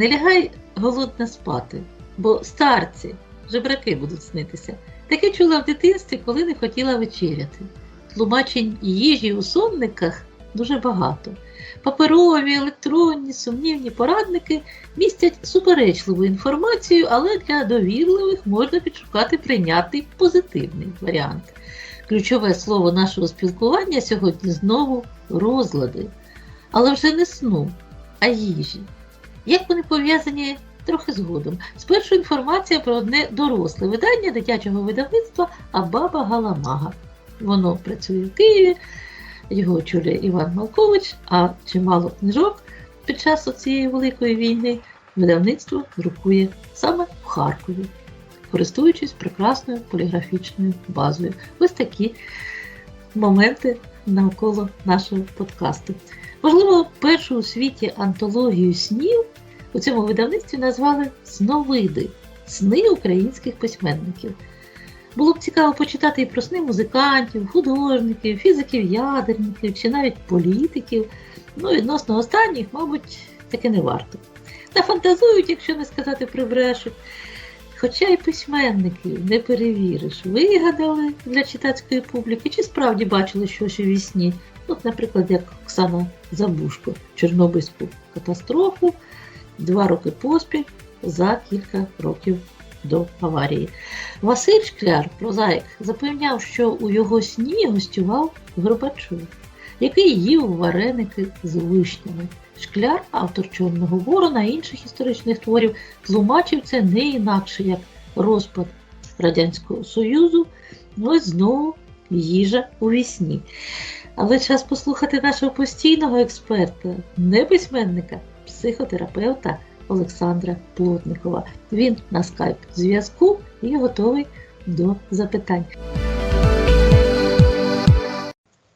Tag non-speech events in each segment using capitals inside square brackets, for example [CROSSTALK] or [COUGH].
Не лягай голодна спати, бо старці, жебраки будуть снитися. Таке чула в дитинстві, коли не хотіла вечеряти. Тлумачень їжі у сонниках дуже багато. Паперові, електронні, сумнівні порадники містять суперечливу інформацію, але для довірливих можна підшукати прийнятний позитивний варіант. Ключове слово нашого спілкування сьогодні знову розлади, але вже не сну, а їжі. Як вони пов'язані трохи згодом. Спершу інформація про одне доросле видання дитячого видавництва Абаба Галамага. Воно працює в Києві, його очолює Іван Малкович, а чимало книжок під час цієї великої війни видавництво друкує саме в Харкові, користуючись прекрасною поліграфічною базою. Ось такі моменти навколо нашого подкасту. Можливо, першу у світі антологію снів у цьому видавництві назвали Сновиди сни українських письменників. Було б цікаво почитати і про сни музикантів, художників, фізиків, ядерників чи навіть політиків. Ну, відносно останніх, мабуть, таке не варто. Та фантазують, якщо не сказати прибрешуть. Хоча й письменників не перевіриш, вигадали для читацької публіки, чи справді бачили щось у вісні. От, наприклад, як Оксана Забушко, Чорнобильську катастрофу два роки поспіль за кілька років до аварії. Василь Шкляр, прозаїк, запевняв, що у його сні гостював Горбачов, який їв вареники з вишнями. Шкляр, автор Чорного ворона і інших історичних творів, тлумачив це не інакше як розпад Радянського Союзу. Ось знову їжа у вісні. Але час послухати нашого постійного експерта, не письменника, психотерапевта Олександра Плотникова. Він на скайп зв'язку і готовий до запитань.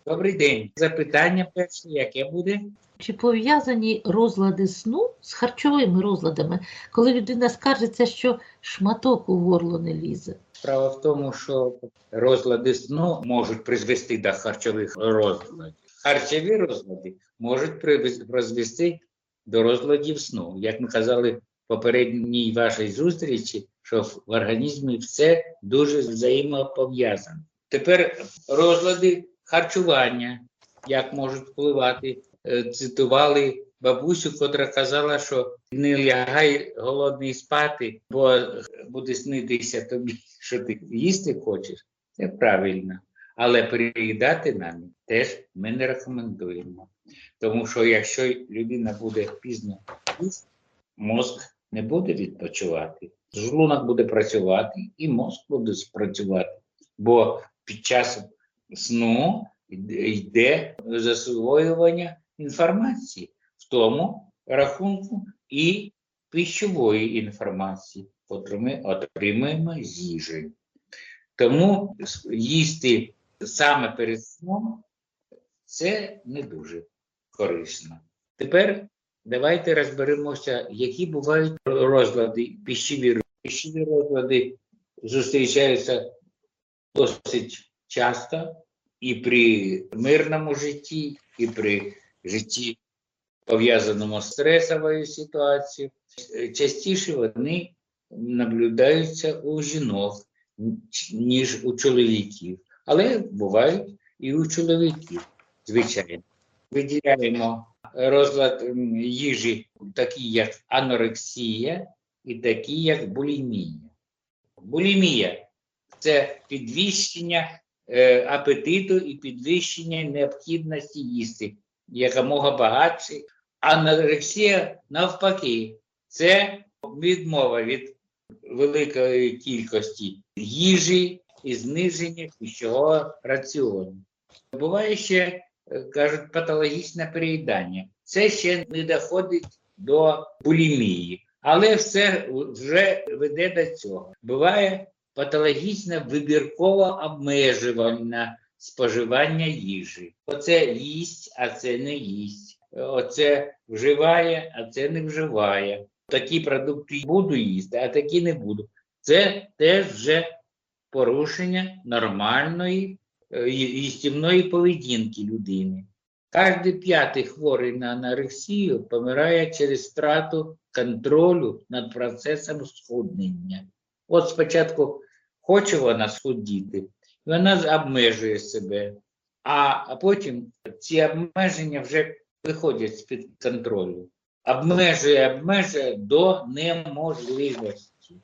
Добрий день. Запитання перше, яке буде? Чи пов'язані розлади сну з харчовими розладами, коли людина скаржиться, що шматок у горло не лізе? Справа в тому, що розлади сну можуть призвести до харчових розладів. Харчові розлади можуть призвести до розладів сну. Як ми казали в попередній вашій зустрічі, що в організмі все дуже взаємопов'язано. Тепер розлади харчування, як можуть впливати. Е, Цитували бабусю, котра казала, що не лягай голодний спати, бо буде снитися тобі, що ти їсти хочеш. Це правильно. Але переїдати нам теж ми не рекомендуємо. Тому що якщо людина буде пізно мозк не буде відпочивати, жлунок буде працювати і мозк буде працювати. Бо під час сну йде- засвоювання інформації, в тому рахунку і пищової інформації, яку ми отримуємо з їжею. Тому їсти саме перед сном це не дуже корисно. Тепер давайте розберемося, які бувають розлади, пищеві, пищеві розлади зустрічаються досить часто і при мирному житті, і при житті, пов'язаному з стресовою ситуацією. Частіше вони наблюдаються у жінок, ніж у чоловіків. Але бувають і у чоловіків, звичайно. Виділяємо розлад їжі, такі як анорексія і такі як булімія. Булімія це підвищення е, апетиту і підвищення необхідності їсти якомога багатше. Анорексія навпаки, це відмова від великої кількості їжі і зниження пищового раціону. Буває ще, е, кажуть, патологічне переїдання. це ще не доходить до булімії. Але все вже веде до цього. Буває патологічне вибіркове обмежування споживання їжі. Оце їсть, а це не їсть. Оце вживає, а це не вживає. Такі продукти буду їсти, а такі не буду. Це теж вже порушення нормальної е, ї- їстівної поведінки людини. Кожен п'ятий хворий на анорексію помирає через втрату контролю над процесом схуднення. От спочатку хоче вона схудіти, вона обмежує себе, а потім ці обмеження вже виходять з-під контролю. Обмежує, обмежує до неможливості.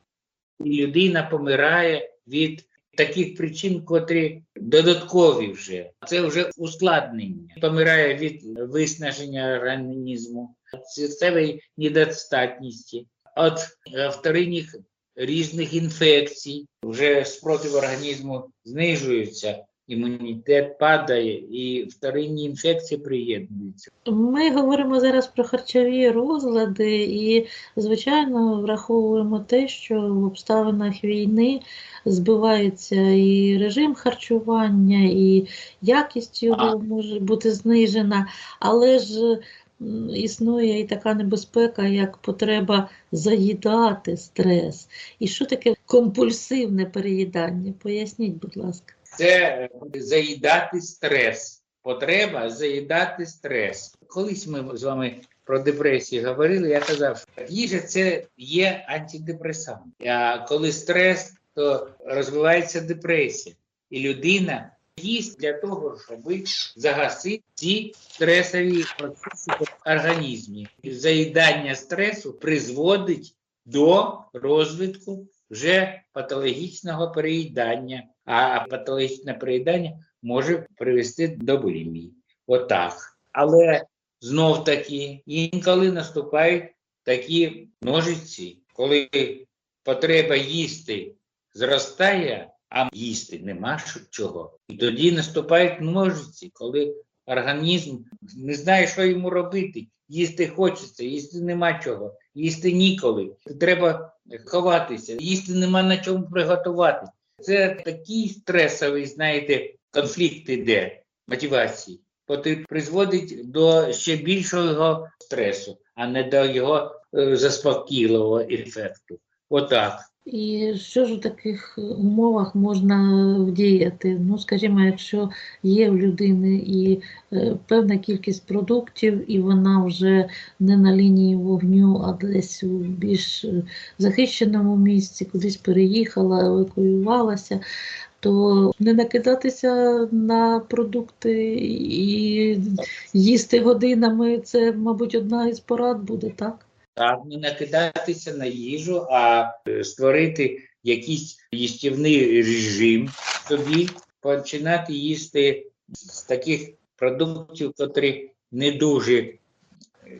І людина помирає від таких причин, котрі додаткові вже. Це вже ускладнення. Помирає від виснаження організму, серцевої недостатності, від е, вторинних різних інфекцій. Вже спротив організму знижується, імунітет падає і вторинні інфекції приєднуються. Ми говоримо зараз про харчові розлади і, звичайно, враховуємо те, що в обставинах війни збивається і режим харчування, і якість його А. може бути знижена, але ж існує і така небезпека, як потреба заїдати стрес. І що таке компульсивне переїдання? Поясніть, будь ласка. Це заїдати стрес. Потреба заїдати стрес. Колись ми з вами про депресію говорили, я казав, що їжа це є антидепресант. А коли стрес, то розвивається депресія. І людина їсть для того, щоб загасити ці стресові процеси в організмі. Заїдання стресу призводить до розвитку вже патологічного переїдання, а патологічне переїдання може привести до булімії. Отак. Але знов таки інколи наступають такі ножиці, коли потреба їсти зростає, а їсти нема чого. І тоді наступають ножиці, коли організм не знає, що йому робити. Їсти хочеться, їсти нема чого, їсти ніколи. Треба ховатися, їсти нема на чому приготувати. Це такий стресовий, знаєте, конфлікт іде мотивації. От призводить до ще більшого стресу, а не до його е, заспокійливого ефекту. Отак. І що ж у таких умовах можна вдіяти? Ну, скажімо, якщо є в людини і е, певна кількість продуктів, і вона вже не на лінії вогню, а десь у більш е, захищеному місці, кудись переїхала, евакуювалася, то не накидатися на продукти і їсти годинами, це, мабуть, одна із порад буде, так? Так, не накидатися на їжу, а е, створити якийсь їстівний режим собі, починати їсти з таких продуктів, котрі не дуже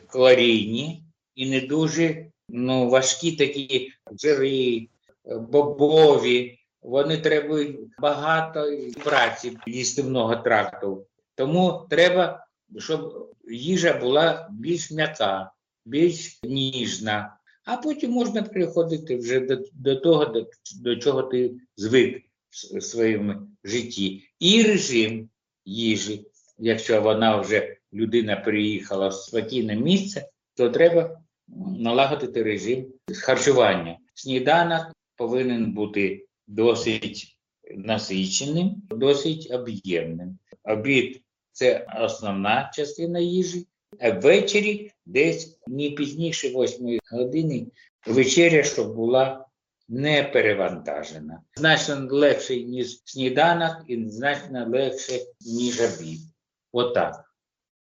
калорійні і не дуже ну, важкі такі жири, е, бобові. Вони требують багато праці їстивного тракту. Тому треба, щоб їжа була більш м'яка більш ніжна, а потім можна приходити вже до, до того, до, до чого ти звик в своєму житті. І режим їжі. Якщо вона вже людина приїхала в спокійне місце, то треба налагодити режим харчування. Сніданок повинен бути досить насиченим, досить об'ємним. Обід це основна частина їжі, а ввечері десь не пізніше 8 години вечеря, щоб була не перевантажена. Значно легше, ніж сніданок, і значно легше, ніж обід. Отак.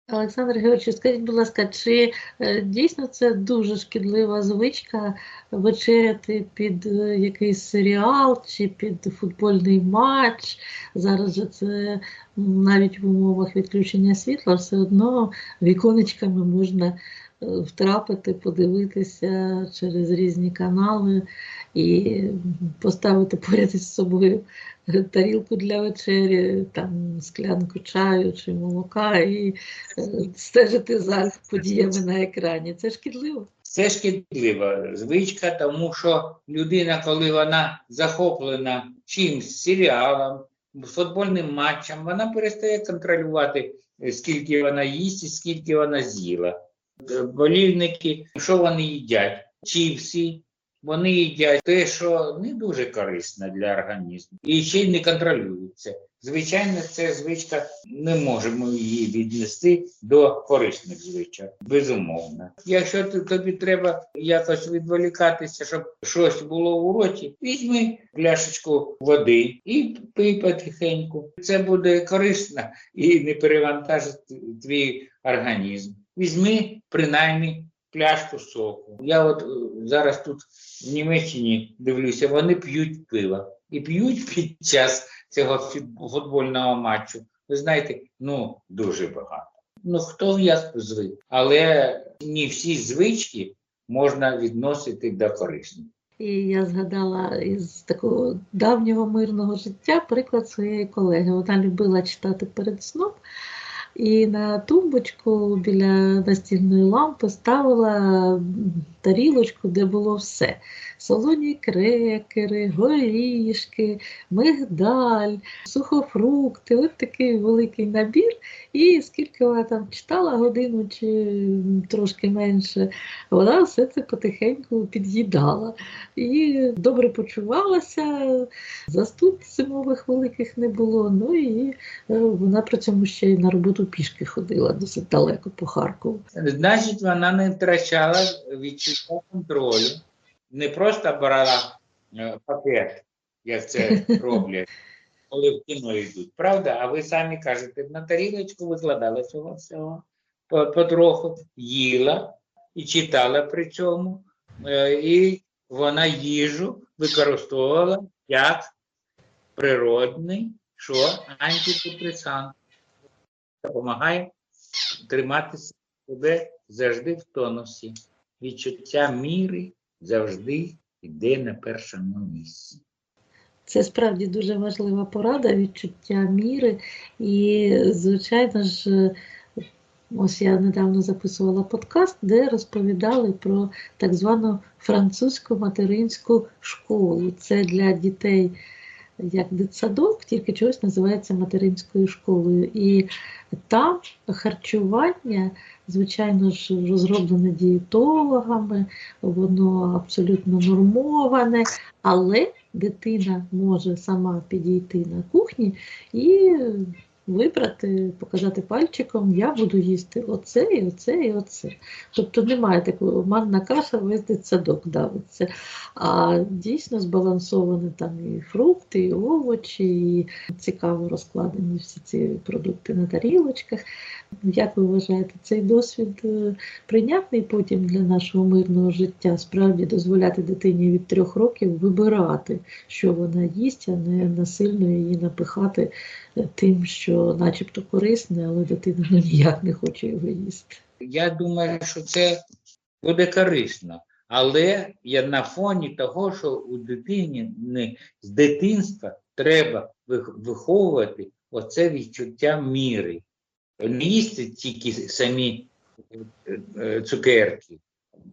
Олександр Георгійович, скажіть, будь ласка, чи е, дійсно це дуже шкідлива звичка вечеряти під е, якийсь серіал чи під футбольний матч? Зараз же це навіть в умовах відключення світла все одно віконечками можна е, втрапити, подивитися через різні канали і поставити поряд із собою тарілку для вечері, там склянку чаю чи молока і е, стежити за подіями на екрані. Це шкідливо. Це шкідлива звичка, тому що людина, коли вона захоплена чимсь серіалом, футбольним матчем, вона перестає контролювати, е, скільки вона їсть і скільки вона з'їла. Е, Болівники, що вони їдять? Чіпси, вони їдять те, що не дуже корисно для організму, і ще й не контролюється. Звичайно, ця звичка не можемо її віднести до корисних звичок, безумовно. Якщо тобі треба якось відволікатися, щоб щось було у роті, візьми пляшечку води і пий потихеньку. Це буде корисно і не перевантажить твій організм. Візьми принаймні пляшку соку. Я от е, зараз тут в Німеччині дивлюся, вони п'ють пиво і п'ють під час цього футбольного матчу. Ви знаєте, ну дуже багато. Ну хто як звик, але не всі звички можна відносити до корисних. І я згадала із такого давнього мирного життя приклад своєї колеги. Вона любила читати перед сном. І на тумбочку біля настільної лампи ставила тарілочку, де було все: солоні крекери, горішки, мигдаль, сухофрукти, от такий великий набір. І скільки вона там читала годину чи трошки менше, вона все це потихеньку під'їдала. І добре почувалася, застуд зимових великих не було. Ну і е, вона при цьому ще й на роботу пішки ходила досить далеко по Харкову. Значить, вона не втрачала відчуття контролю, не просто брала е, пакет, як це [LAUGHS] роблять, коли в кіно йдуть. Правда? А ви самі кажете, на тарілочку викладала цього всього потроху, їла і читала при цьому, е, і вона їжу використовувала як природний що антидепресант. Допомагає тримати себе завжди в тонусі. Відчуття міри завжди йде на першому місці. Це справді дуже важлива порада, відчуття міри. І, звичайно ж, ось я недавно записувала подкаст, де розповідали про так звану французьку материнську школу. Це для дітей як дитсадок, тільки чогось називається материнською школою. І там харчування, звичайно ж, розроблене дієтологами, воно абсолютно нормоване, але дитина може сама підійти на кухні і вибрати, показати пальчиком, я буду їсти оце, і оце, і оце. Тобто немає такого манна каша, весь дитсадок давиться. А дійсно збалансовані там і фрукти, і овочі, і цікаво розкладені всі ці продукти на тарілочках. Як ви вважаєте, цей досвід е, прийнятний потім для нашого мирного життя? Справді дозволяти дитині від трьох років вибирати, що вона їсть, а не насильно її напихати тим, що начебто корисне, але дитина ну, ніяк не хоче його їсти. Я думаю, що це буде корисно. Але я на фоні того, що у дитині не з дитинства треба виховувати оце відчуття міри. Не їсти тільки самі е, е, цукерки,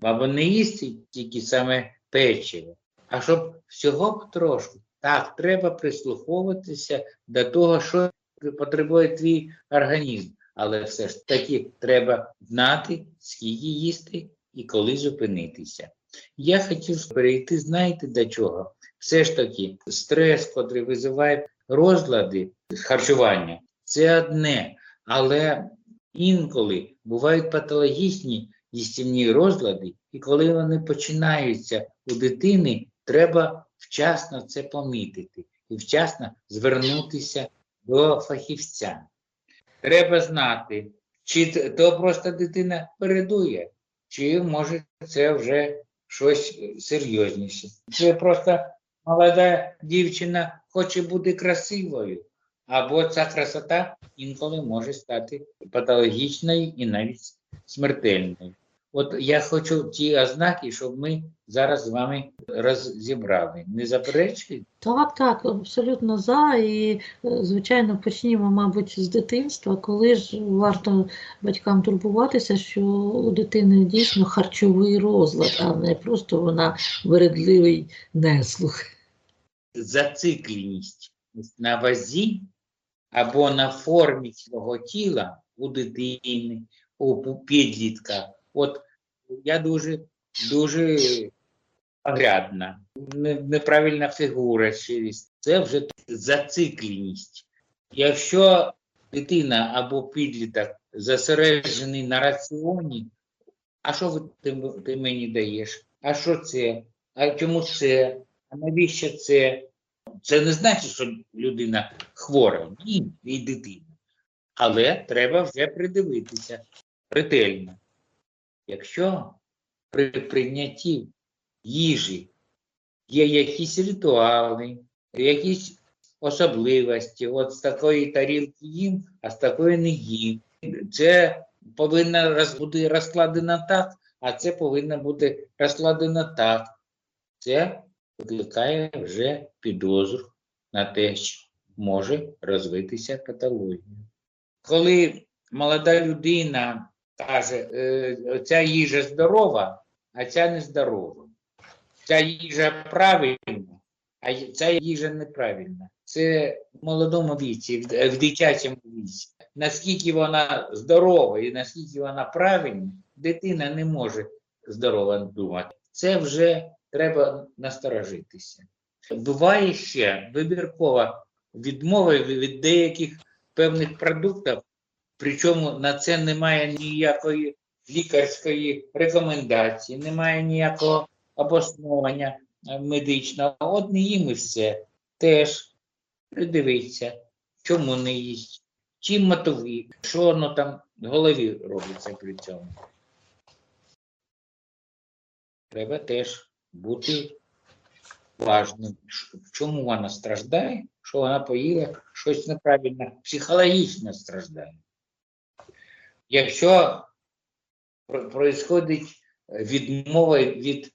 або не їсти тільки саме печиво, а щоб всього трошки. Так, треба прислуховуватися до того, що потребує твій організм. Але все ж таки треба знати, скільки їсти і коли зупинитися. Я хотів перейти, знаєте, до чого? Все ж таки, стрес, котрий визиває розлади харчування, це одне. Але інколи бувають патологічні їстівні розлади, і коли вони починаються у дитини, треба вчасно це помітити і вчасно звернутися до фахівця. Треба знати, чи то просто дитина передує, чи може це вже щось серйозніше. Це просто молода дівчина хоче бути красивою, або ця красота інколи може стати патологічною і навіть смертельною. От я хочу ті ознаки, щоб ми зараз з вами розібрали. Не заперечуєте? Так, так, абсолютно за. І, е, звичайно, почнімо, мабуть, з дитинства, коли ж варто батькам турбуватися, що у дитини дійсно харчовий розлад, а не просто вона вередливий неслух. Зацикленість на вазі або на формі свого тіла у дитини, у підлітка. От я дуже, дуже огрядна, неправильна фігура. Це вже зацикленість. Якщо дитина або підліток зосереджений на раціоні, а що ти, ти мені даєш? А що це? А чому це? А навіщо це? Це не значить, що людина хвора, ні, і дитина. Але треба вже придивитися ретельно. Якщо при прийнятті їжі є якісь ритуали, якісь особливості, от з такої тарілки їм, а з такої не їм. Це повинно бути розкладено так, а це повинно бути розкладено так. Це викликає вже підозру на те, що може розвитися патологія. Коли молода людина каже, «Е, ця їжа здорова, а ця нездорова, ця їжа правильна, а ця їжа неправильна. Це в молодому віці, в, дитячому віці. Наскільки вона здорова і наскільки вона правильна, дитина не може здорово думати. Це вже треба насторожитися. Буває ще вибіркова відмова від від деяких певних продуктів, причому на це немає ніякої лікарської рекомендації, немає ніякого обосновання е, медичного. От не їм і все. Теж придивіться, чому не їсть, чим мотивує, що воно там в голові робиться при цьому. Треба теж бути уважним, ш- чому вона страждає, що вона поїла щось неправильно, психологічно страждає. Якщо про- происходить відмова від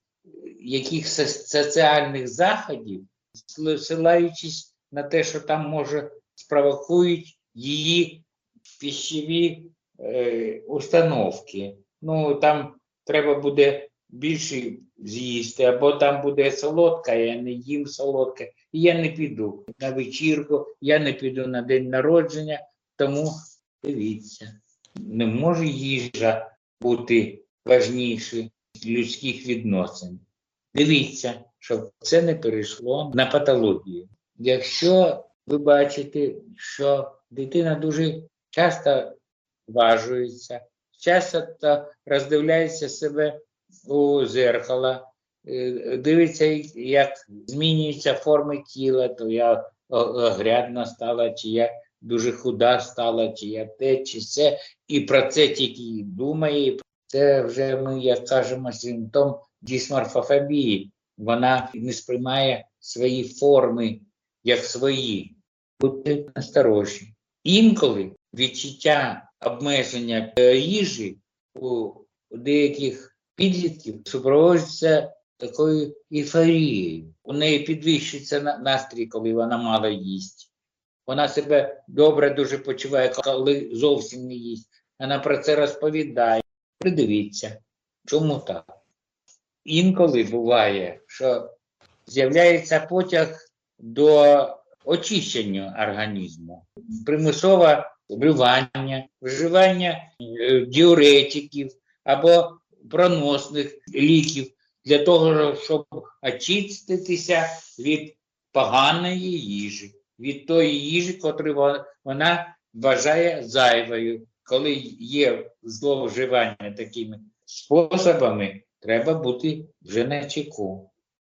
якихось соціальних заходів, ссилаючись на те, що там може спровокують її пищеві е, установки. Ну там треба буде більше з'їсти, або там буде солодка, я не їм солодке, і я не піду на вечірку, я не піду на день народження, тому дивіться, не може їжа бути важніше людських відносин. Дивіться, щоб це не перейшло на патологію. Якщо ви бачите, що дитина дуже часто важується, часто роздивляється себе у зеркало, е, дивиться, як змінюються форми тіла, то я огрядна стала, чи я дуже худа стала, чи я те, чи це, і про це тільки думає. Це вже ми, як кажемо, симптом дисморфофобії. Вона не сприймає свої форми як свої. Будьте насторожі. Інколи відчуття обмеження їжі у деяких підлітків супроводжується такою ейфорією. У неї підвищується настрій, коли вона мало їсть. Вона себе добре дуже почуває, коли зовсім не їсть. Вона про це розповідає. Придивіться, чому так? Інколи буває, що з'являється потяг до очищення організму, примусове вживання, вживання е, діуретиків або проносних ліків для того, щоб очиститися від поганої їжі, від тої їжі, котру вона вважає зайвою. Коли є зловживання такими способами, треба бути вже на чеку.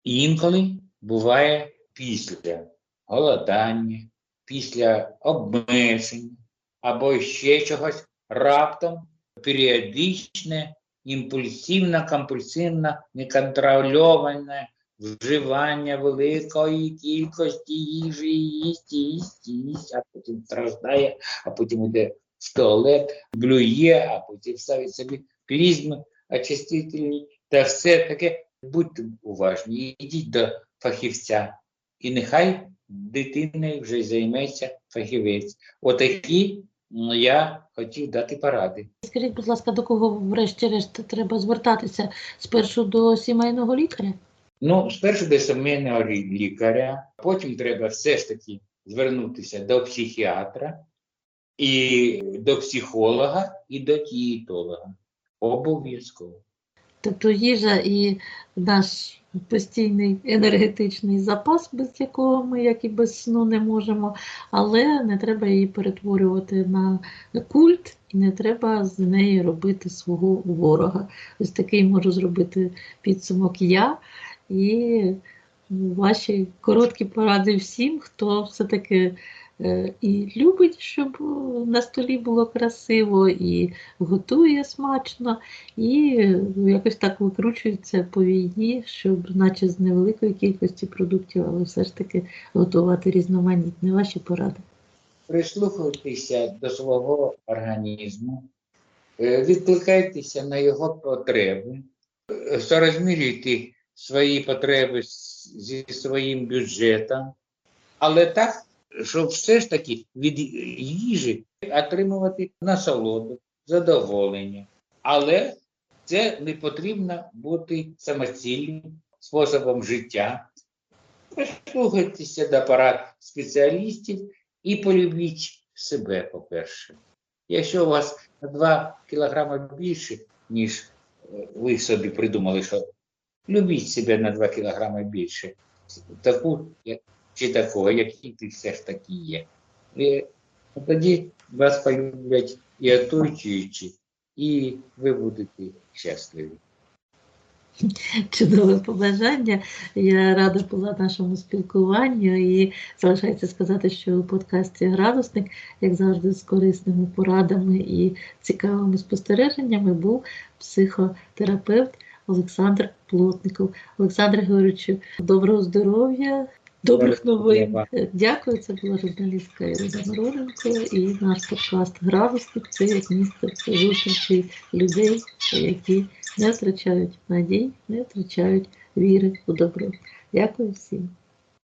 Інколи буває після голодання, після обмежень або ще чогось раптом періодичне, імпульсивне, компульсивне, неконтрольоване вживання великої кількості їжі, їсть, їсть, їсть, а потім страждає, а потім йде в туалет, блює, а потім ставить собі клізми, очистительні та все таке. Будьте уважні, йдіть до фахівця, і нехай дитиною вже займеться фахівець. Отакі м, я хотів дати поради. Скажіть, будь ласка, до кого врешті-решт треба звертатися спершу до сімейного лікаря? Ну, спершу до сімейного лі- лікаря, потім треба все ж таки звернутися до психіатра, і до психолога, і до дієтолога. Обов'язково. Тобто їжа і наш постійний енергетичний запас, без якого ми, як і без сну, не можемо, але не треба її перетворювати на культ, і не треба з неї робити свого ворога. Ось такий можу зробити підсумок я і ваші короткі поради всім, хто все-таки е, і любить, щоб на столі було красиво, і готує смачно, і якось так викручується по війні, щоб, наче з невеликої кількості продуктів, але все ж таки готувати різноманітні ваші поради. Прислухайтеся до свого організму, е, відкликайтеся на його потреби, е, соразмірюйте свої потреби зі своїм бюджетом, але так, щоб все ж таки від їжі отримувати насолоду, задоволення. Але це не потрібно бути самоцільним способом життя. Прислухайтеся до порад спеціалістів і полюбіть себе, по-перше. Якщо у вас на 2 кілограми більше, ніж е, ви собі придумали, що любіть себе на 2 кілограми більше, таку чи такого, який ти все ж таки є. І тоді вас полюблять і оточуючі, і ви будете щасливі. Чудове побажання. Я рада була нашому спілкуванню і залишається сказати, що у подкасті Градусник, як завжди, з корисними порадами і цікавими спостереженнями був психотерапевт Олександр Плотников. Олександр Георгійовичу, доброго здоров'я. Добрих новин. Дякую. Це була журналістка Ірина Мироненко і наш подкаст Градусник. Це як місце зустрічі людей, які не втрачають надій, не втрачають віри у добро. Дякую всім.